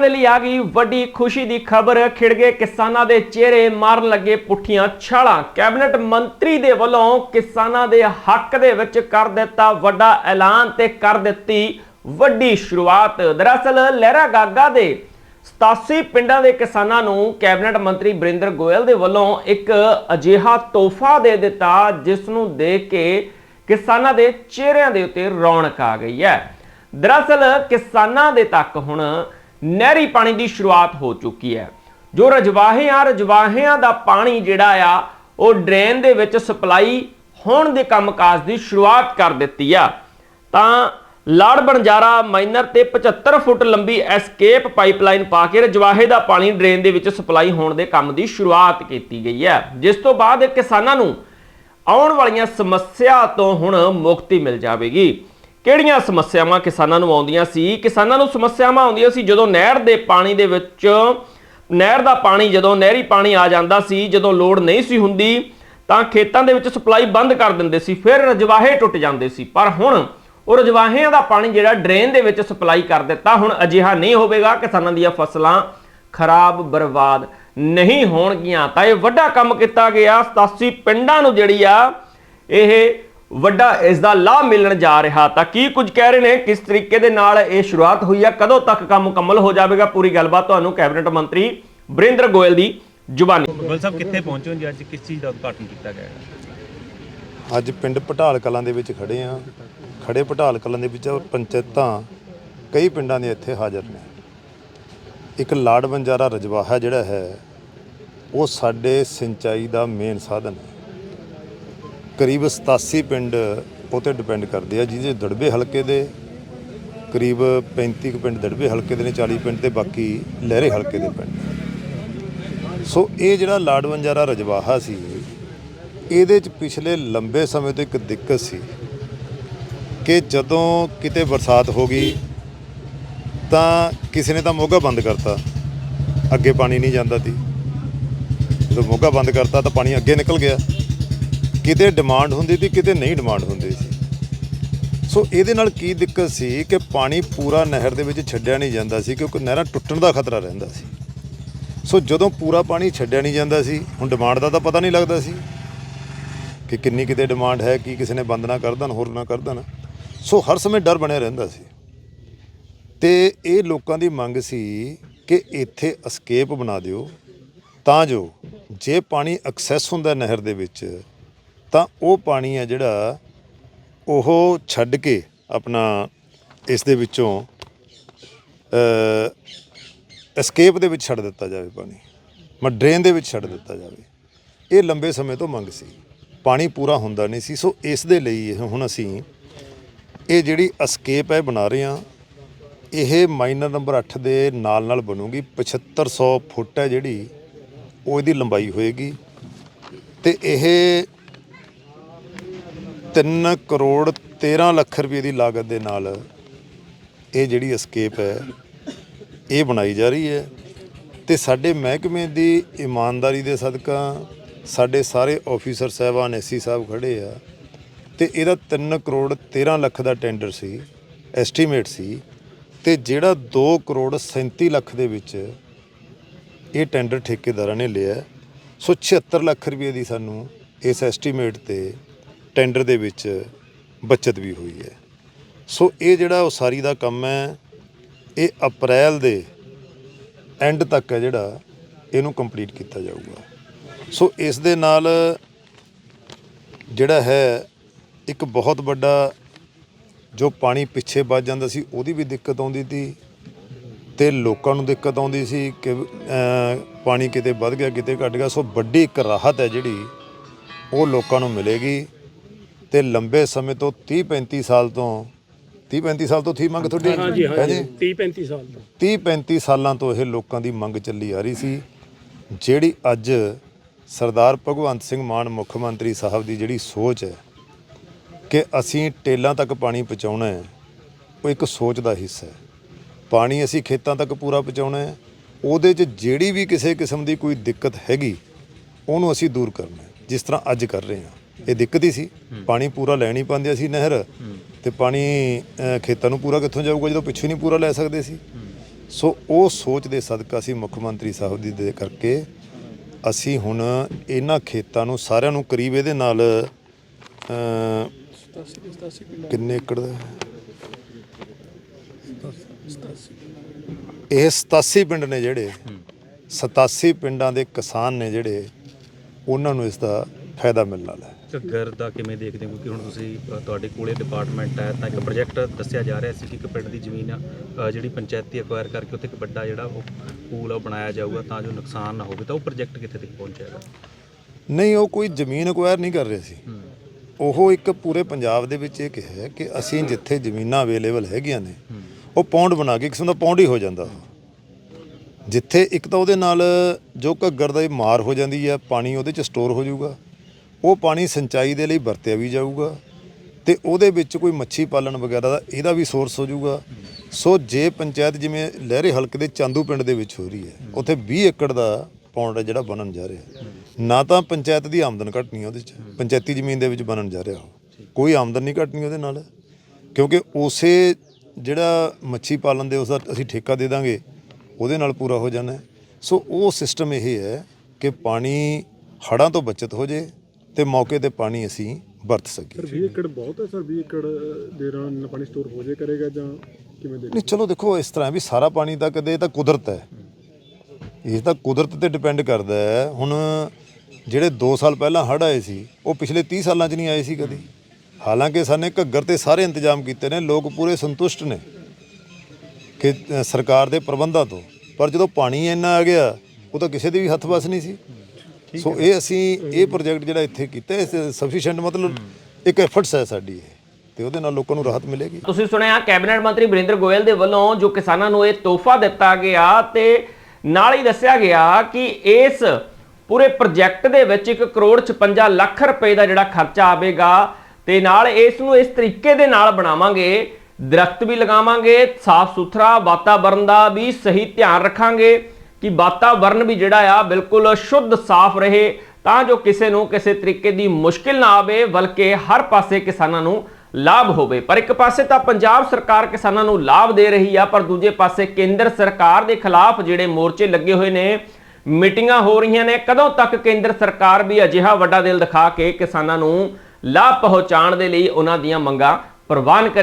ਦੇ ਲਈ ਆ ਗਈ ਵੱਡੀ ਖੁਸ਼ੀ ਦੀ ਖਬਰ। ਖਿੜ ਗਏ ਕਿਸਾਨਾਂ ਦੇ ਚਿਹਰੇ, ਮਾਰਨ ਲੱਗੇ ਪੁੱਠੀਆਂ ਛਾਲਾਂ। ਕੈਬਨਿਟ ਮੰਤਰੀ ਦੇ ਵੱਲੋਂ ਕਿਸਾਨਾਂ ਦੇ ਹੱਕ ਦੇ ਵਿੱਚ ਕਰ ਦਿੱਤਾ ਵੱਡਾ ਐਲਾਨ ਤੇ ਕਰ ਦਿੱਤੀ ਵੱਡੀ ਸ਼ੁਰੂਆਤ। ਦਰਅਸਲ, ਲਹਿਰਾ ਗਾਗਾ ਦੇ 87 ਪਿੰਡਾਂ ਦੇ ਕਿਸਾਨਾਂ ਨੂੰ ਕੈਬਨਿਟ ਮੰਤਰੀ ਬਰਿੰਦਰ ਗੋਇਲ ਦੇ ਵੱਲੋਂ ਇੱਕ ਅਜਿਹਾ ਤੋਹਫਾ ਦੇ ਦਿੱਤਾ, ਜਿਸ ਨੂੰ ਦੇਖ ਕੇ ਕਿਸਾਨਾਂ ਦੇ ਚਿਹਰਿਆਂ ਦੇ ਉੱਤੇ ਰੌਣਕ ਆ ਗਈ ਹੈ। ਦਰਅਸਲ, ਕਿਸਾਨਾਂ ਦੇ ਤੱਕ ਹੁਣ ਨਹਿਰੀ ਪਾਣੀ ਦੀ ਸ਼ੁਰੂਆਤ ਹੋ ਚੁੱਕੀ ਹੈ। ਜੋ ਰਜਵਾਹਿਆਂ ਰਜਵਾਹਿਆਂ ਦਾ ਪਾਣੀ ਜਿਹੜਾ ਆ, ਉਹ ਡਰੇਨ ਦੇ ਵਿੱਚ ਸਪਲਾਈ ਹੋਣ ਦੇ ਕੰਮਕਾਜ ਦੀ ਸ਼ੁਰੂਆਤ ਕਰ ਦਿੱਤੀ ਆ। ਤਾਂ ਲਾੜ ਬਣਜਾਰਾ ਮਾਈਨਰ ਤੇ 75 ਫੁੱਟ ਲੰਬੀ ਐਸਕੇਪ ਪਾਈਪਲਾਈਨ ਪਾ ਕੇ ਰਜਵਾਹੇ ਦਾ ਪਾਣੀ ਡਰੇਨ ਦੇ ਵਿੱਚ ਸਪਲਾਈ ਹੋਣ ਦੇ ਕੰਮ ਦੀ ਸ਼ੁਰੂਆਤ ਕੀਤੀ ਗਈ ਹੈ। ਜਿਸ ਤੋਂ ਬਾਅਦ ਕਿਸਾਨਾਂ ਨੂੰ ਆਉਣ ਵਾਲੀਆਂ ਸਮੱਸਿਆ ਤੋਂ ਹੁਣ ਮੁਕਤੀ ਮਿਲ ਜਾਵੇਗੀ। ਕਿਹੜੀਆਂ ਸਮੱਸਿਆਵਾਂ ਕਿਸਾਨਾਂ ਨੂੰ ਆਉਂਦੀਆਂ ਸੀ? ਕਿਸਾਨਾਂ ਨੂੰ ਸਮੱਸਿਆਵਾਂ ਆਉਂਦੀਆਂ ਸੀ ਜਦੋਂ ਨਹਿਰ ਦੇ ਪਾਣੀ ਦੇ ਵਿੱਚ, ਨਹਿਰ ਦਾ ਪਾਣੀ, ਜਦੋਂ ਨਹਿਰੀ ਪਾਣੀ ਆ ਜਾਂਦਾ ਸੀ, ਜਦੋਂ ਲੋੜ ਨਹੀਂ ਸੀ ਹੁੰਦੀ, ਤਾਂ ਖੇਤਾਂ ਦੇ ਵਿੱਚ ਸਪਲਾਈ ਬੰਦ ਕਰ ਦਿੰਦੇ ਸੀ, ਫਿਰ ਰਜਵਾਹੇ ਟੁੱਟ ਜਾਂਦੇ ਸੀ। ਪਰ ਹੁਣ ਉਹ ਰਜਵਾਹਿਆਂ ਦਾ ਪਾਣੀ ਜਿਹੜਾ ਡਰੇਨ ਦੇ ਵਿੱਚ ਸਪਲਾਈ ਕਰ ਦਿੱਤਾ, ਹੁਣ ਅਜਿਹਾ ਨਹੀਂ ਹੋਵੇਗਾ। ਕਿਸਾਨਾਂ ਦੀਆਂ ਫਸਲਾਂ ਖਰਾਬ, ਬਰਬਾਦ ਨਹੀਂ ਹੋਣਗੀਆਂ। ਤਾਂ ਇਹ ਵੱਡਾ ਕੰਮ ਕੀਤਾ ਗਿਆ। 87 ਪਿੰਡਾਂ ਨੂੰ ਜਿਹੜੀ ਆ, ਇਹ ਵੱਡਾ ਇਸ ਦਾ ਲਾਭ ਮਿਲਣ ਜਾ ਰਿਹਾ। ਤਾਂ ਕੀ ਕੁਝ ਕਹਿ ਰਹੇ ਨੇ? ਕਿਸ ਤਰੀਕੇ ਦੇ ਨਾਲ ਇਹ ਸ਼ੁਰੂਆਤ ਹੋਈ ਆ? ਕਦੋਂ ਤੱਕ ਕੰਮ ਮੁਕੰਮਲ ਹੋ ਜਾਵੇਗਾ? ਪੂਰੀ ਗੱਲਬਾਤ ਤੁਹਾਨੂੰ ਕੈਬਨਿਟ ਮੰਤਰੀ ਬਰਿੰਦਰ ਗੋਇਲ ਦੀ ਜ਼ੁਬਾਨੀ। ਗੋਲ ਸਾਹਿਬ ਕਿੱਥੇ ਪਹੁੰਚੇ ਹੋ ਜੀ? ਅੱਜ ਕਿਸ ਚੀਜ਼ ਦਾ ਉਦਘਾਟਨ ਕੀਤਾ ਗਿਆ ਹੈ? ਅੱਜ ਪਿੰਡ ਪਟਾਲ ਕਲਾਂ ਦੇ ਵਿੱਚ ਖੜੇ ਆ ਖੜੇ ਪਟਾਲ ਕਲਾਂ ਦੇ ਵਿੱਚ ਪੰਚਾਇਤਾਂ ਕਈ ਪਿੰਡਾਂ ਦੇ ਇੱਥੇ ਹਾਜ਼ਰ ਨੇ। ਇੱਕ ਲਾੜ ਬੰਜਾਰਾ ਰਜਵਾਹਾ ਜਿਹੜਾ ਹੈ ਉਹ ਸਾਡੇ ਸਿੰਚਾਈ ਦਾ ਮੇਨ ਸਾਧਨ ਹੈ। ਕਰੀਬ 87 ਪਿੰਡ ਉਹ ਤੇ ਡਿਪੈਂਡ ਕਰਦੇ ਆ, ਜਿਹਦੇ ਦੜਬੇ ਹਲਕੇ ਦੇ ਕਰੀਬ 35 ਕੁ ਪਿੰਡ ਦੜਬੇ ਹਲਕੇ ਦੇ ਨੇ 40 ਪਿੰਡ ਤੇ ਬਾਕੀ ਲਹਿਰੇ ਹਲਕੇ ਦੇ ਪਿੰਡ ਸੋ ਇਹ ਜਿਹੜਾ ਲਾਡਵੰਜਾਰਾ ਰਜਵਾਹਾ ਸੀ, ਇਹਦੇ ਚ ਪਿਛਲੇ ਲੰਬੇ ਸਮੇਂ ਤੋਂ ਇੱਕ ਦਿੱਕਤ ਸੀ ਕਿ ਜਦੋਂ ਕਿਤੇ ਬਰਸਾਤ ਹੋ ਗਈ, ਤਾਂ ਕਿਸੇ ਨੇ ਤਾਂ ਮੋਗਾ ਬੰਦ ਕਰਤਾ, ਅੱਗੇ ਪਾਣੀ ਨਹੀਂ ਜਾਂਦਾ ਸੀ। ਜਦੋਂ ਮੋਗਾ ਬੰਦ ਕਰਤਾ ਤਾਂ ਪਾਣੀ ਅੱਗੇ ਨਿਕਲ ਗਿਆ। ਕਿਤੇ ਡਿਮਾਂਡ ਹੁੰਦੀ ਸੀ, ਕਿਤੇ ਨਹੀਂ ਡਿਮਾਂਡ ਹੁੰਦੀ ਸੀ। ਸੋ ਇਹਦੇ ਨਾਲ ਕੀ ਦਿੱਕਤ ਸੀ ਕਿ ਪਾਣੀ ਪੂਰਾ ਨਹਿਰ ਦੇ ਵਿੱਚ ਛੱਡਿਆ ਨਹੀਂ ਜਾਂਦਾ ਸੀ, ਕਿਉਂਕਿ ਨਹਿਰਾਂ ਟੁੱਟਣ ਦਾ ਖਤਰਾ ਰਹਿੰਦਾ ਸੀ। ਸੋ ਜਦੋਂ ਪੂਰਾ ਪਾਣੀ ਛੱਡਿਆ ਨਹੀਂ ਜਾਂਦਾ ਸੀ, ਹੁਣ ਡਿਮਾਂਡ ਦਾ ਤਾਂ ਪਤਾ ਨਹੀਂ ਲੱਗਦਾ ਸੀ ਕਿ ਕਿੰਨੀ ਕਿਤੇ ਡਿਮਾਂਡ ਹੈ, ਕੀ ਕਿਸੇ ਨੇ ਬੰਦ ਨਾ ਕਰ ਦੇਣ, ਹੋਰ ਨਾ ਕਰ ਦੇਣ। ਸੋ ਹਰ ਸਮੇਂ ਡਰ ਬਣਿਆ ਰਹਿੰਦਾ ਸੀ। ਤੇ ਇਹ ਲੋਕਾਂ ਦੀ ਮੰਗ ਸੀ ਕਿ ਇੱਥੇ ਅਸਕੇਪ ਬਣਾ ਦਿਓ, ਤਾਂ ਜੋ ਜੇ ਪਾਣੀ ਐਕਸੈਸ ਹੁੰਦਾ ਨਹਿਰ ਦੇ ਵਿੱਚ ਤਾਂ ਉਹ ਪਾਣੀ ਹੈ ਜਿਹੜਾ ਉਹ ਛੱਡ ਕੇ ਆਪਣਾ ਇਸ ਦੇ ਵਿੱਚੋਂ ਐਸਕੇਪ ਦੇ ਵਿੱਚ ਛੱਡ ਦਿੱਤਾ ਜਾਵੇ ਪਾਣੀ। ਮੈਂ ਡਰੇਨ ਦੇ ਵਿੱਚ ਛੱਡ ਦਿੱਤਾ ਜਾਵੇ। ਇਹ ਲੰਬੇ ਸਮੇਂ ਤੋਂ ਮੰਗ ਸੀ। ਪਾਣੀ ਪੂਰਾ ਹੁੰਦਾ ਨਹੀਂ ਸੀ। ਸੋ ਇਸ ਦੇ ਲਈ ਹੁਣ ਅਸੀਂ ਇਹ ਜਿਹੜੀ ਅਸਕੇਪ ਹੈ ਬਣਾ ਰਹੇ ਹਾਂ, ਇਹ ਮਾਈਨਰ ਨੰਬਰ 8 ਦੇ ਨਾਲ ਨਾਲ ਬਣੂਗੀ 7500 ਫੁੱਟ ਹੈ ਜਿਹੜੀ, ਉਹ ਇਹਦੀ ਲੰਬਾਈ ਹੋਏਗੀ। ਤੇ ਇਹ 3 ਕਰੋੜ 13 ਲੱਖ ਰੁਪਏ ਦੀ ਲਾਗਤ ਦੇ ਨਾਲ ਇਹ ਜਿਹੜੀ ਅਸਕੇਪ ਹੈ, ਇਹ ਬਣਾਈ ਜਾ ਰਹੀ ਹੈ। ਤੇ ਸਾਡੇ ਮਹਿਕਮੇ ਦੀ ਇਮਾਨਦਾਰੀ ਦੇ ਸਦਕਾ ਸਾਡੇ ਸਾਰੇ ਆਫੀਸਰ ਸਾਹਿਬਾਨ ਐਸੀ ਸਾਹਿਬ ਖੜੇ ਆ। ਤੇ ਇਹਦਾ 3 ਕਰੋੜ 13 ਲੱਖ ਦਾ ਟੈਂਡਰ ਸੀ ਐਸਟੀਮੇਟ ਸੀ। ਤੇ ਜਿਹੜਾ 2 ਕਰੋੜ 37 ਲੱਖ ਦੇ ਵਿੱਚ ਇਹ ਟੈਂਡਰ ਠੇਕੇਦਾਰਾਂ ਨੇ ਲਿਆ। ਸੋ 76 ਲੱਖ ਰੁਪਏ ਦੀ ਸਾਨੂੰ ਇਸ ਐਸਟੀਮੇਟ ਤੇ ਟੈਂਡਰ ਦੇ ਵਿੱਚ ਬਚਤ ਵੀ ਹੋਈ ਹੈ। ਸੋ ਇਹ ਜਿਹੜਾ ਉਸਾਰੀ ਦਾ ਕੰਮ ਹੈ, ਇਹ ਅਪ੍ਰੈਲ ਦੇ ਐਂਡ ਤੱਕ ਹੈ ਜਿਹੜਾ ਇਹਨੂੰ ਕੰਪਲੀਟ ਕੀਤਾ ਜਾਊਗਾ। ਸੋ ਇਸ ਦੇ ਨਾਲ ਜਿਹੜਾ ਹੈ, ਇੱਕ ਬਹੁਤ ਵੱਡਾ ਜੋ ਪਾਣੀ ਪਿੱਛੇ ਵੱਜ ਜਾਂਦਾ ਸੀ, ਉਹਦੀ ਵੀ ਦਿੱਕਤ ਆਉਂਦੀ ਸੀ ਤੇ ਲੋਕਾਂ ਨੂੰ ਦਿੱਕਤ ਆਉਂਦੀ ਸੀ ਕਿ ਪਾਣੀ ਕਿਤੇ ਵੱਧ ਗਿਆ, ਕਿਤੇ ਘਟ ਗਿਆ। ਸੋ ਵੱਡੀ ਇੱਕ ਰਾਹਤ ਹੈ ਜਿਹੜੀ ਉਹ ਲੋਕਾਂ ਨੂੰ ਮਿਲੇਗੀ। ਤੇ ਲੰਬੇ ਸਮੇਂ ਤੋਂ 30 35 ਸਾਲ ਤੋਂ 30 35 ਸਾਲ ਤੋਂ ਥੀ ਮੰਗ ਤੁਹਾਡੀ? ਹਾਂਜੀ ਹੈ ਹਾਂਜੀ। ਜੀ 30 35 ਸਾਲ ਦਾ 30 35 ਸਾਲਾਂ ਤੋਂ ਇਹ ਲੋਕਾਂ ਦੀ ਮੰਗ ਚੱਲੀ ਆ ਰਹੀ ਸੀ ਜਿਹੜੀ ਅੱਜ ਸਰਦਾਰ ਭਗਵੰਤ ਸਿੰਘ ਮਾਨ ਮੁੱਖ ਮੰਤਰੀ ਸਾਹਿਬ ਦੀ ਜਿਹੜੀ ਸੋਚ ਹੈ ਕਿ ਅਸੀਂ ਟੇਲਾਂ ਤੱਕ ਪਾਣੀ ਪਹੁੰਚਾਉਣਾ ਹੈ ਉਹ ਇੱਕ ਸੋਚ ਦਾ ਹਿੱਸਾ ਹੈ। ਪਾਣੀ ਅਸੀਂ ਖੇਤਾਂ ਤੱਕ ਪੂਰਾ ਪਹੁੰਚਾਉਣਾ ਹੈ ਉਹਦੇ 'ਚ ਜਿਹੜੀ ਵੀ ਕਿਸੇ ਕਿਸਮ ਦੀ ਕੋਈ ਦਿੱਕਤ ਹੈਗੀ ਉਹਨੂੰ ਅਸੀਂ ਦੂਰ ਕਰਨਾ ਹੈ ਜਿਸ ਤਰ੍ਹਾਂ ਅੱਜ ਕਰ ਰਹੇ ਹਾਂ। ਇਹ ਦਿੱਕਤ ਹੀ ਸੀ। ਪਾਣੀ ਪੂਰਾ ਲੈ ਨਹੀਂ ਪਾਉਂਦੇ ਅਸੀਂ ਨਹਿਰ ਤੇ ਪਾਣੀ ਖੇਤਾਂ ਨੂੰ ਪੂਰਾ ਕਿੱਥੋਂ ਜਾਊਗਾ ਜਦੋਂ ਪਿੱਛੇ ਨਹੀਂ ਪੂਰਾ ਲੈ ਸਕਦੇ ਸੀ। ਸੋ ਉਹ ਸੋਚ ਦੇ ਸਦਕਾ ਅਸੀਂ ਮੁੱਖ ਮੰਤਰੀ ਸਾਹਿਬ ਦੀ ਦੇ ਕਰਕੇ ਅਸੀਂ ਹੁਣ ਇਹਨਾਂ ਖੇਤਾਂ ਨੂੰ ਸਾਰਿਆਂ ਨੂੰ ਕਰੀਬ ਇਹਦੇ ਨਾਲ ਕਿੰਨੇ ਏਕੜ ਦਾ ਇਹ 87 ਪਿੰਡ ਨੇ ਜਿਹੜੇ 87 ਪਿੰਡਾਂ ਦੇ ਕਿਸਾਨ ਨੇ ਜਿਹੜੇ, ਉਹਨਾਂ ਨੂੰ ਇਸ ਦਾ ਫਾਇਦਾ ਮਿਲਣ ਵਾਲਾ ਹੈ। ਘੱਗਰ ਦਾ ਕਿਵੇਂ ਦੇਖਦੇ ਹੋ? ਕਿਉਂਕਿ ਹੁਣ ਤੁਸੀਂ ਅ, ਤੁਹਾਡੇ ਕੋਲੇ ਡਿਪਾਰਟਮੈਂਟ ਹੈ ਤਾਂ ਇੱਕ ਪ੍ਰੋਜੈਕਟ ਦੱਸਿਆ ਜਾ ਰਿਹਾ ਸੀ ਕਿ ਇੱਕ ਪਿੰਡ ਦੀ ਜ਼ਮੀਨ ਆ ਅ, ਜਿਹੜੀ ਪੰਚਾਇਤੀ ਅਕਵਾਇਰ ਕਰਕੇ ਉੱਥੇ ਇੱਕ ਵੱਡਾ ਜਿਹੜਾ ਉਹ ਪੂਲ ਆ ਉਹ ਬਣਾਇਆ ਜਾਊਗਾ ਤਾਂ ਜੋ ਨੁਕਸਾਨ ਨਾ ਹੋਵੇ ਤਾਂ ਉਹ ਪ੍ਰੋਜੈਕਟ ਕਿੱਥੇ ਤੱਕ ਪਹੁੰਚੇਗਾ ਨਹੀਂ ਉਹ ਕੋਈ ਜ਼ਮੀਨ ਅਕਵਾਇਰ ਨਹੀਂ ਕਰ ਰਹੇ ਸੀ। ਉਹ ਇੱਕ ਪੂਰੇ ਪੰਜਾਬ ਦੇ ਵਿੱਚ ਇਹ ਕਿਹਾ ਹੈ ਕਿ ਅਸੀਂ ਜਿੱਥੇ ਜ਼ਮੀਨਾਂ ਅਵੇਲੇਬਲ ਹੈਗੀਆਂ ਨੇ ਉਹ ਪੌਂਡ ਬਣਾ ਕੇ ਕਿਸਮ ਦਾ ਪੌਂਡ ਹੀ ਹੋ ਜਾਂਦਾ ਉਹ। ਜਿੱਥੇ ਇੱਕ ਤਾਂ ਉਹਦੇ ਨਾਲ ਜੋ ਘੱਗਰ ਦਾ ਇਹ ਮਾਰ ਹੋ ਜਾਂਦੀ ਹੈ ਪਾਣੀ ਉਹਦੇ ਚ ਸਟੋਰ ਹੋ ਜਾਊਗਾ। ਉਹ ਪਾਣੀ ਸਿੰਚਾਈ ਦੇ ਲਈ ਵਰਤਿਆ ਵੀ ਜਾਊਗਾ ਤੇ ਉਹਦੇ ਵਿੱਚ ਕੋਈ ਮੱਛੀ ਪਾਲਣ ਵਗੈਰਾ ਦਾ ਇਹਦਾ ਵੀ ਸੋਰਸ ਹੋ ਜਾਊਗਾ। ਸੋ ਜੇ ਪੰਚਾਇਤ ਜਿਵੇਂ ਲਹਿਰੇ ਹਲਕੇ ਦੇ ਚਾਂਦੂ ਪਿੰਡ ਦੇ ਵਿੱਚ ਹੋ ਰਹੀ ਹੈ, ਉੱਥੇ 20 ਏਕੜ ਦਾ ਪੌਂਡ ਜਿਹੜਾ ਬਣਨ ਜਾ ਰਿਹਾ। ਨਾ ਤਾਂ ਪੰਚਾਇਤ ਦੀ ਆਮਦਨ ਘਟਣੀ ਉਹਦੇ ਚ, ਪੰਚਾਇਤੀ ਜ਼ਮੀਨ ਦੇ ਵਿੱਚ ਬਣਨ ਜਾ ਰਿਹਾ ਉਹ। ਕੋਈ ਆਮਦਨ ਨਹੀਂ ਘਟਣੀ ਉਹਦੇ ਨਾਲ, ਕਿਉਂਕਿ ਉਸੇ ਜਿਹੜਾ ਮੱਛੀ ਪਾਲਣ ਦੇ ਉਸਦਾ ਅਸੀਂ ਠੇਕਾ ਦੇ ਦਾਂਗੇ, ਉਹਦੇ ਨਾਲ ਪੂਰਾ ਹੋ ਜਾਣਾ ਸੋ ਉਹ ਸਿਸਟਮ ਇਹ ਹੈ ਕਿ ਪਾਣੀ ਹੜਾਂ ਤੋਂ ਬਚਤ ਹੋ ਜੇ ਤੇ ਮੌਕੇ ਤੇ ਪਾਣੀ ਅਸੀਂ ਵਰਤ ਸਕੀਏ। ਸਰ 20 ਏਕੜ ਬਹੁਤ ਹੈ ਸਰ 20 ਏਕੜ ਦੇ ਨਾਲ ਪਾਣੀ ਸਟੋਰ ਹੋ ਜੇ ਕਰੇਗਾ ਜਾਂ ਕਿਵੇਂ ਦੇ ਨਹੀਂ ਚਲੋ ਦੇਖੋ ਇਸ ਤਰ੍ਹਾਂ ਵੀ ਸਾਰਾ ਪਾਣੀ ਤਾਂ ਕਦੇ ਇਹ ਤਾਂ ਕੁਦਰਤ ਹੈ। ਇਹ ਤਾਂ ਕੁਦਰਤ ਤੇ ਡਿਪੈਂਡ ਕਰਦਾ ਹੈ। ਹੁਣ ਜਿਹੜੇ 2 ਸਾਲ ਪਹਿਲਾਂ ਹੜ੍ਹ ਆਏ ਸੀ ਉਹ ਪਿਛਲੇ 30 ਸਾਲਾਂ 'ਚ ਨਹੀਂ ਆਏ ਸੀ ਕਦੀ। ਹਾਲਾਂਕਿ ਸਾਨੇ ਘੱਗਰ ਤੇ ਸਾਰੇ ਇੰਤਜ਼ਾਮ ਕੀਤੇ ਨੇ ਲੋਕ ਪੂਰੇ ਸੰਤੁਸ਼ਟ ਨੇ ਕਿ ਸਰਕਾਰ ਦੇ ਪ੍ਰਬੰਧਾਂ ਤੋਂ। ਪਰ ਜਦੋਂ ਪਾਣੀ ਇੰਨਾ ਆ ਗਿਆ ਉਹ ਤਾਂ ਕਿਸੇ ਦੇ ਵੀ ਹੱਥ ਵਸ ਨਹੀਂ ਸੀ। ਸੋ ਇਹ ਅਸੀਂ ਇਹ ਪ੍ਰੋਜੈਕਟ ਜਿਹੜਾ ਇੱਥੇ ਕੀਤਾ ਇਸ ਸਫੀਸ਼ੀਐਂਟ ਮਤਲਬ ਇੱਕ ਐਫਰਟਸ ਹੈ ਸਾਡੀ ਇਹ। ਤੇ ਉਹਦੇ ਨਾਲ ਲੋਕਾਂ ਨੂੰ ਰਾਹਤ ਮਿਲੇਗੀ। ਤੁਸੀਂ ਸੁਣਿਆ ਕੈਬਨਿਟ ਮੰਤਰੀ ਵਰਿੰਦਰ ਗੋਇਲ ਦੇ ਵੱਲੋਂ ਜੋ ਕਿਸਾਨਾਂ ਨੂੰ ਇਹ ਤੋਹਫਾ ਦਿੱਤਾ ਗਿਆ ਤੇ ਨਾਲ ਹੀ ਦੱਸਿਆ ਗਿਆ ਕਿ ਇਸ ਪੂਰੇ ਪ੍ਰੋਜੈਕਟ ਦੇ ਵਿੱਚ 1 ਕਰੋੜ 56 ਲੱਖ ਰੁਪਏ ਦਾ ਜਿਹੜਾ ਖਰਚਾ ਆਵੇਗਾ ਤੇ ਨਾਲ ਇਸ ਨੂੰ ਇਸ ਤਰੀਕੇ ਦੇ ਨਾਲ ਬਣਾਵਾਂਗੇ ਦਰਖਤ ਵੀ ਲਗਾਵਾਂਗੇ ਸਾਫ਼ ਸੁਥਰਾ ਵਾਤਾਵਰਣ ਦਾ ਵੀ ਸਹੀ ਧਿਆਨ ਰੱਖਾਂਗੇ। ਕਿ ਵਾਤਾਵਰਣ ਵੀ ਜਿਹੜਾ ਆ ਬਿਲਕੁਲ ਸ਼ੁੱਧ, ਸਾਫ਼ ਰਹੇ, ਤਾਂ ਜੋ ਕਿਸੇ ਨੂੰ ਕਿਸੇ ਤਰੀਕੇ ਦੀ ਮੁਸ਼ਕਿਲ ਨਾ ਆਵੇ, ਬਲਕਿ ਹਰ ਪਾਸੇ ਕਿਸਾਨਾਂ ਨੂੰ ਲਾਭ ਹੋਵੇ। ਪਰ ਇੱਕ ਪਾਸੇ ਤਾਂ ਪੰਜਾਬ ਸਰਕਾਰ ਕਿਸਾਨਾਂ ਨੂੰ ਲਾਭ ਦੇ ਰਹੀ ਆ, ਪਰ ਦੂਜੇ ਪਾਸੇ ਕੇਂਦਰ ਸਰਕਾਰ ਦੇ ਖਿਲਾਫ ਜਿਹੜੇ ਮੋਰਚੇ ਲੱਗੇ ਹੋਏ ਨੇ, ਮੀਟਿੰਗਾਂ ਹੋ ਰਹੀਆਂ ਨੇ, ਕਦੋਂ ਤੱਕ ਕੇਂਦਰ ਸਰਕਾਰ ਵੀ ਅਜਿਹਾ ਵੱਡਾ ਦਿਲ ਦਿਖਾ ਕੇ ਕਿਸਾਨਾਂ ਨੂੰ ਲਾਭ ਪਹੁੰਚਾਉਣ ਦੇ ਲਈ ਉਹਨਾਂ ਦੀਆਂ ਮੰਗਾਂ ਪ੍ਰਵਾਨ ਕਰੇ।